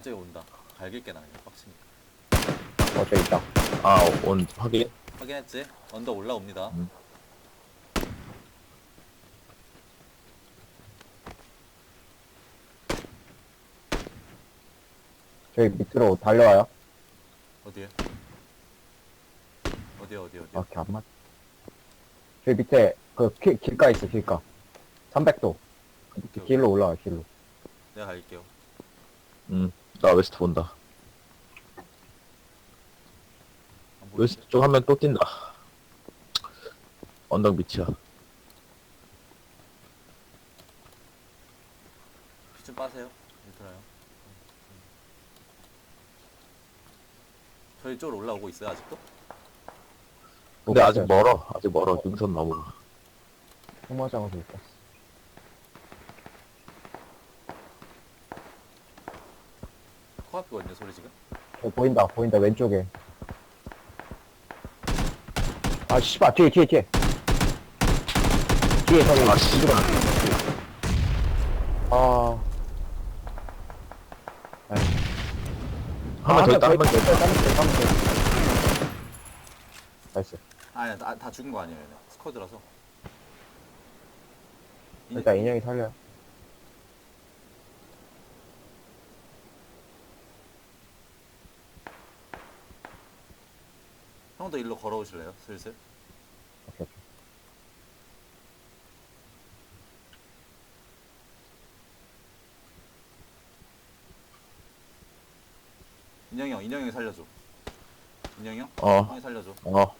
갑자기 온다. 갈길게 나 그냥 빡치니까. 어, 저기 있다. 아, 온, 확인. 확인했지? 언더 올라옵니다. 음. 저기 밑으로 달려와요. 어디에? 어디에 어디 어디? 아, 걔안 맞. 저기 밑에, 그, 길, 길가 있어, 길가. 300도. 오케이, 길로 올라와, 길로. 내가 갈게요. 음, 나 웨스트 본다. 웨스트 쪽한명또 뛴다. 언덕 밑이야. 피좀 빠세요. 얘들아요. 저희 쪽으로 올라오고 있어요 아직도? 근데 아직 멀어. 아직 멀어. 능선 너무. 소모장으로 있다. 코앞이거든요 소리 지금? 저 보인다, 보인다, 왼쪽에. 아, 씨발, 뒤에, 뒤에, 뒤에. 뒤에, 저기. 아, 씨발. 아. 아이. 한명더 있다, 한명더 있다. 있다. 나이스. 아니야 다, 다 죽은 거 아니에요 얘네. 스쿼드라서. 이- 일단 인형이 살려 형도 일로 걸어오실래요 슬슬? 오케이, 오케이. 인형이 형 인형이 형 살려줘. 인형이 형? 어, 형이 살려줘. 어,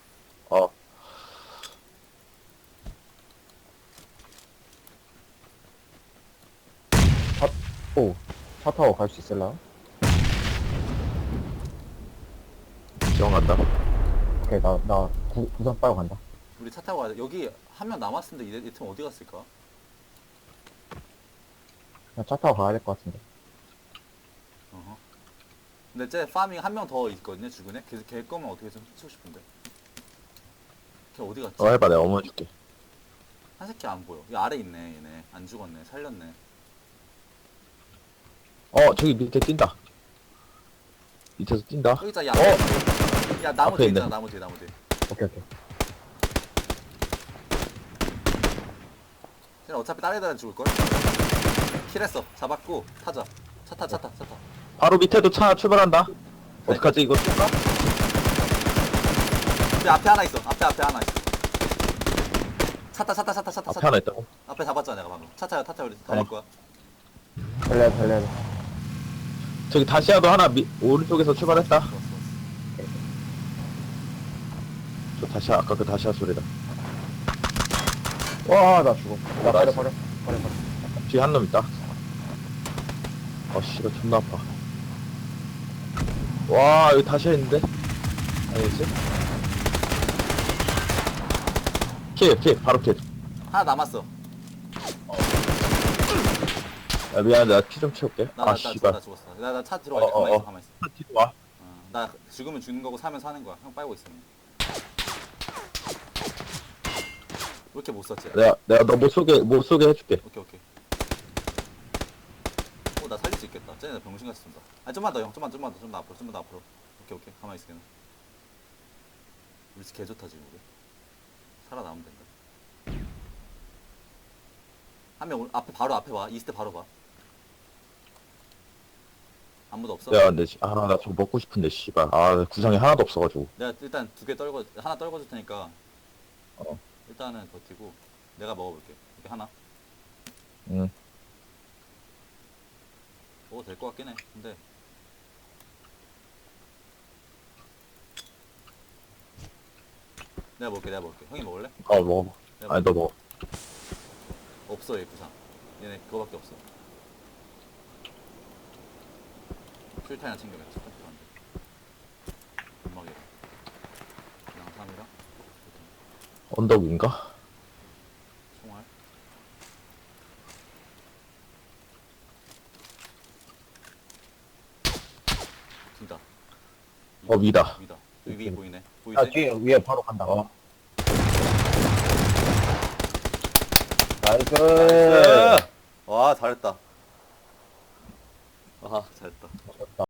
어. 오, 차 타고 갈 수 있을라? 지원 간다. 오케이, 나, 나, 구, 구선 빨고 간다. 우리 차 타고 가야 돼. 여기 한 명 남았는데 이, 이팀 어디 갔을까? 차 타고 가야 될 것 같은데. 어허. 근데 쟤 파밍 한 명 더 있거든요 주근에. 걔, 걔 거면 어떻게 좀 치고 싶은데. 걔 어디 갔지? 어, 해봐. 내가 어머니 줄게. 한 새끼 안 보여. 이 아래 있네 얘네. 안 죽었네. 살렸네. 어, 저기 밑에 뛴다. 밑에서 뛴다. 여기 있다 야. 어? 야 나무 앞에 뒤에 있네. 있잖아 나무 뒤에 나무 뒤에. 오케이, 오케이. 쟤는 어차피 다른 애들한테 죽을 걸. 킬했어. 잡았고 타자. 차타 차타 차 타. 바로 밑에도 차 출발한다. 어떡하지, 이거 쏠까? 근데 앞에 하나 있어. 앞에 앞에 하나 있어. 차타 차타 차타 차타 앞에 차타. 하나 있다고. 앞에 잡았잖아 내가 방금. 차타야 타타 우리 달릴 어. 거야. 달려야 돼, 달려야 돼. 저기 다시아도 하나 미, 오른쪽에서 출발했다. 좋았어, 좋았어. 저 다시아, 아까 그 다시아 소리다. 와, 나 죽어. 나 버려, 나이스. 버려. 버려, 버려. 뒤에 한 놈 있다. 어, 씨발, 존나 아파. 와, 여기 다시아 있는데? 아니지? 킬, 킬, 바로 킬. 하나 남았어. 야, 미안해, 나 피 좀 채울게. 나, 아, 나, 나, 씨발. 나 죽었어. 나, 나 차 들어갈게. 어, 어, 가만히 있어, 어. 가만히 있어. 뒤로 와. 어, 나 죽으면 죽는 거고 사면 사는 거야. 형 빨고 있어. 왜 이렇게 못 썼지? 내가, 내가 너 못 쏘게, 못 쏘게 해줄게. 오케이, 오케이. 어, 나 살릴 수 있겠다. 쟤네 병신같이 쏜다. 아, 좀만 더, 형. 좀만, 좀만 더, 좀만 더 앞으로, 좀만 더 앞으로. 오케이, 오케이. 가만히 있어, 걔는. 우리 개 좋다, 지금 우리. 살아남으면 된다. 한 명, 올- 앞에, 바로 앞에 와. 이스트 바로 봐. 아무도 없어? 야, 근데, 씨, 아, 나 저거 먹고 싶은데, 씨발. 아, 구상이 하나도 없어가지고. 내가 일단 두 개 떨궈 하나 떨궈줄 테니까 어. 일단은 버티고 내가 먹어볼게 이렇게 하나 응. 먹어도 될 것 같긴 해 근데 내가 먹을게 내가 먹을게 형이 먹을래? 어, 먹어. 내가 아니, 너 먹어. 없어 얘 구상 얘네 그거밖에 없어 술탄이나 챙겨야지 술탄 필요한데 음악이랑 양삼이랑 언덕 위인가? 총알 뒤다 어, 위다. 위다 여기 위 보이네 보이지? 아, 뒤에, 위에 바로 간다. 어. 나이스. 나이스! 와 잘했다 아 잘했다.